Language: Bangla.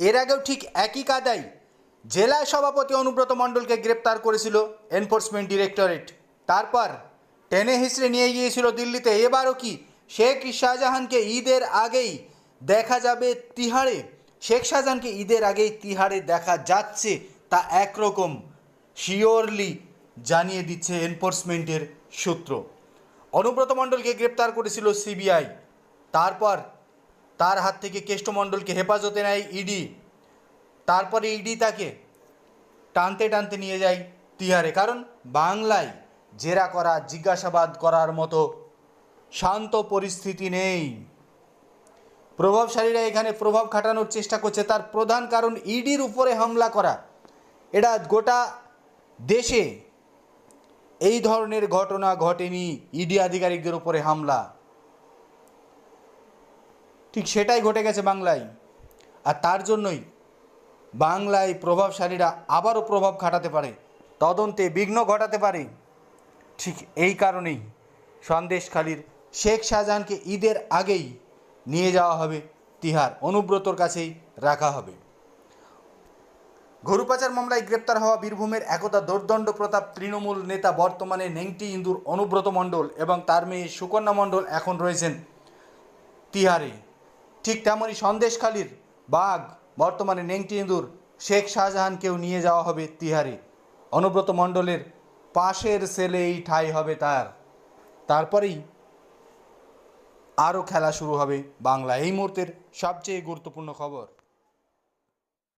এর আগেও ঠিক একই কাদায় জেলা সভাপতি অনুব্রত মণ্ডলকে গ্রেপ্তার করেছিল এনফোর্সমেন্ট ডিরেক্টরেট। তারপর টেনে হিসড়ে নিয়ে গিয়েছিল দিল্লিতে। এবারও কি শেখ শাহজাহানকে ঈদের আগেই দেখা যাবে তিহাড়ে শেখ শাহজাহানকে ঈদের আগেই তিহাড়ে দেখা যাচ্ছে তা একরকম শিওরলি জানিয়ে দিচ্ছে এনফোর্সমেন্টের সূত্র। অনুব্রত মণ্ডলকে গ্রেপ্তার করেছিল সিবিআই। তারপর তার হাত থেকে কেষ্টমণ্ডলকে হেফাজতে নেয় ইডি। তারপরে ইডি তাকে টানতে টানতে নিয়ে যায় তিহারে। কারণ বাংলায় জেরা করা, জিজ্ঞাসাবাদ করার মতো শান্ত পরিস্থিতি নেই। প্রভাবশালীরা এখানে প্রভাব খাটানোর চেষ্টা করছে। তার প্রধান কারণ ইডির উপরে হামলা করা। এটা গোটা দেশে এই ধরনের ঘটনা ঘটেনি। ইডি আধিকারিকদের উপরে হামলা। ঠিক সেটাই ঘটে গেছে বাংলায়। আর তার জন্যই বাংলায় প্রভাবশালীরা আবারও প্রভাব খাটাতে পারে, তদন্তে বিঘ্ন ঘটাতে পারে। ঠিক এই কারণেই সন্দেশখালীর শেখ শাহজাহানকে ঈদের আগেই নিয়ে যাওয়া হবে, তিহার অনুব্রতর কাছেই রাখা হবে। গরু পাচার মামলায় গ্রেপ্তার হওয়া বীরভূমের একদা দোর্দণ্ড প্রতাপ তৃণমূল নেতা বর্তমানে নেংটি ইন্দুর অনুব্রত মণ্ডল এবং তার মেয়ে সুকন্যা মণ্ডল এখন রয়েছেন তিহারে। ঠিক তেমনই সন্দেশখালীর বাঘ, বর্তমানে নেংটি ইঁদুর, শেখ শাহজাহানকেও নিয়ে যাওয়া হবে তিহারে। অনুব্রত মণ্ডলের পাশের সেলে এই ঠাই হবে তার। তারপরেই আরও খেলা শুরু হবে বাংলা এই মুহূর্তের সবচেয়ে গুরুত্বপূর্ণ খবর।